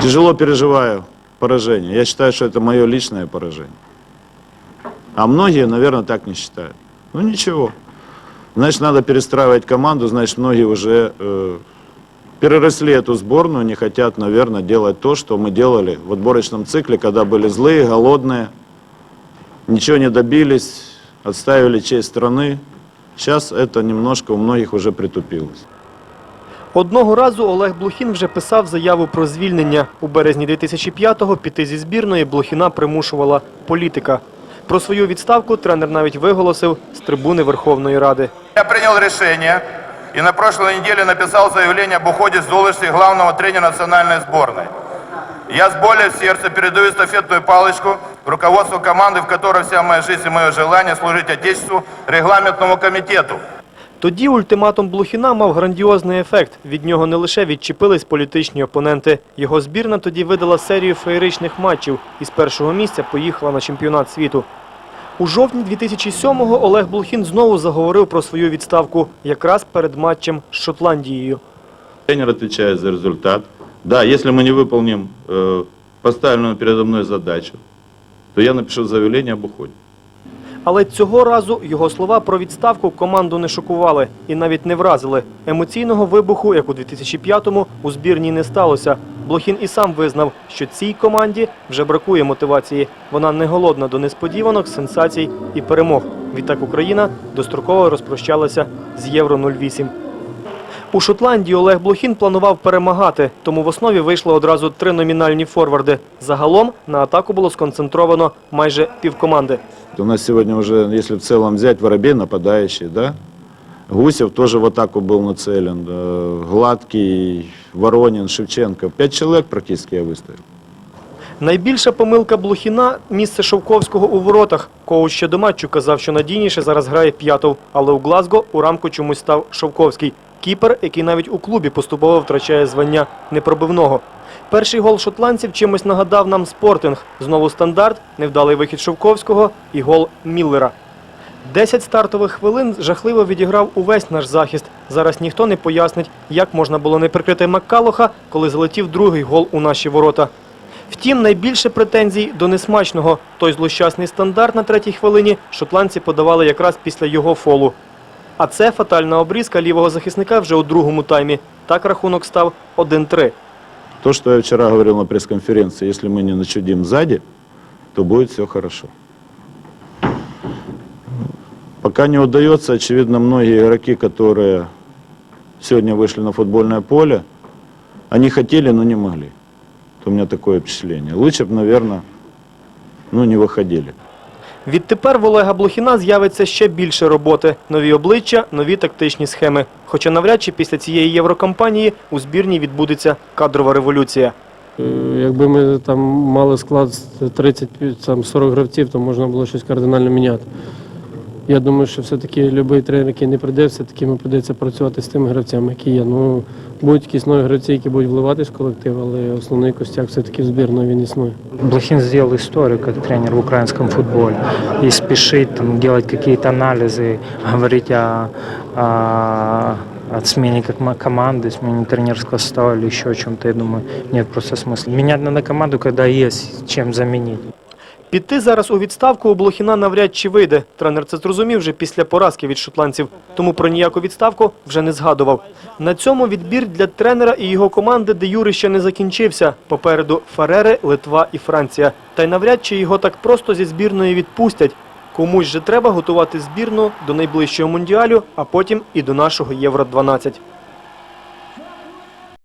Тяжело переживаю поражение. Я считаю, что это мое личное поражение. А многие, наверное, так не считают. Ну ничего. Значит, надо перестраивать команду, значит, многие уже э, переросли эту сборную, не хотят, наверное, делать то, что мы делали в отборочном цикле, когда были злые, голодные, ничего не добились, отставили честь страны. Сейчас это немножко у многих уже притупилось. Одного разу Олег Блохін вже писав заяву про звільнення. У березні 2005-го піти зі збірної Блохіна примушувала політика. Про свою відставку тренер навіть виголосив з трибуни Верховної Ради. Я принял решение и на прошлой неделе написал заявление об уходе с должности главного тренера национальной сборной. Я с болью в сердце передаю эстафетную палочку руководству команды, в которой вся моя жизнь и мое желание служить Отечеству, регламентному комитету. Тоді ультиматум Блохіна мав грандіозний ефект. Від нього не лише відчепились політичні опоненти. Його збірна тоді видала серію феєричних матчів і з першого місця поїхала на чемпіонат світу. У жовтні 2007-го Олег Блохін знову заговорив про свою відставку якраз перед матчем з Шотландією. Тренер отвечает за результат. Да, если мы не выполним э, поставленную передо мной задачу, то я напишу заявление об уходе. Але цього разу його слова про відставку команду не шокували і навіть не вразили. Емоційного вибуху, як у 2005-му, у збірній не сталося. Блохін і сам визнав, що цій команді вже бракує мотивації. Вона не голодна до несподіванок, сенсацій і перемог. Відтак Україна достроково розпрощалася з Євро 08. У Шотландії Олег Блохін планував перемагати, тому в основі вийшло одразу три номінальні форварди. Загалом на атаку було сконцентровано майже півкоманди. У нас сегодня уже, если в целом взять, Воробей нападающий, да? Гусев тоже в атаку был нацелен. э, Гладкий, Воронин, Шевченко. Пять человек практически я выставил. Найбільша помилка Блохіна – місце Шовковського у воротах. Коуч ще до матчу казав, що надійніше зараз грає П'ятов, але у Глазго у рамку чомусь став Шовковський. Кіпер, який навіть у клубі поступово втрачає звання непробивного. Перший гол шотландців чимось нагадав нам спортинг. Знову стандарт, невдалий вихід Шовковського і гол Міллера. Десять стартових хвилин жахливо відіграв увесь наш захист. Зараз ніхто не пояснить, як можна було не прикрити Маккалоха, коли залетів другий гол у наші ворота. Втім, найбільше претензій до несмачного. Той злощасний стандарт на третій хвилині шотландці подавали якраз після його фолу. А це фатальна обрізка лівого захисника вже у другому таймі. Так рахунок став 1-3. То, что я вчера говорил на пресс-конференции, если мы не начудим сзади, то будет все хорошо. Пока не удается, очевидно, многие игроки, которые сегодня вышли на футбольное поле, они хотели, но не могли. Вот у меня такое впечатление. Лучше бы, наверное, ну, не выходили. Відтепер в Олега Блохіна з'явиться ще більше роботи. Нові обличчя, нові тактичні схеми. Хоча навряд чи після цієї єврокампанії у збірній відбудеться кадрова революція. Е, Якби ми там мали склад з 30-40 гравців, то можна було щось кардинально міняти. Я думаю, що все-таки будь-який тренер, який не прийде, все-таки йому прийдеться працювати з тими гравцями, які є. Ну, будуть якісь нові гравці, які будуть вливатись в колектив, але основний костяк все-таки в збірної він існує. Блохин сделал историю как тренер в украинском футболе. И спешить там, делать какие-то анализы, говорить о, о, о смене как ма- команды, смене тренерского состава или еще о чем-то, я думаю, нет просто смысла. Менять надо команду, когда есть чем заменить. Піти зараз у відставку у Блохіна навряд чи вийде. Тренер це зрозумів вже після поразки від шотландців, тому про ніяку відставку вже не згадував. На цьому відбір для тренера і його команди де Юри ще не закінчився. Попереду Фарери, Литва і Франція. Та й навряд чи його так просто зі збірної відпустять. Комусь же треба готувати збірну до найближчого мундіалю, а потім і до нашого Євро-12.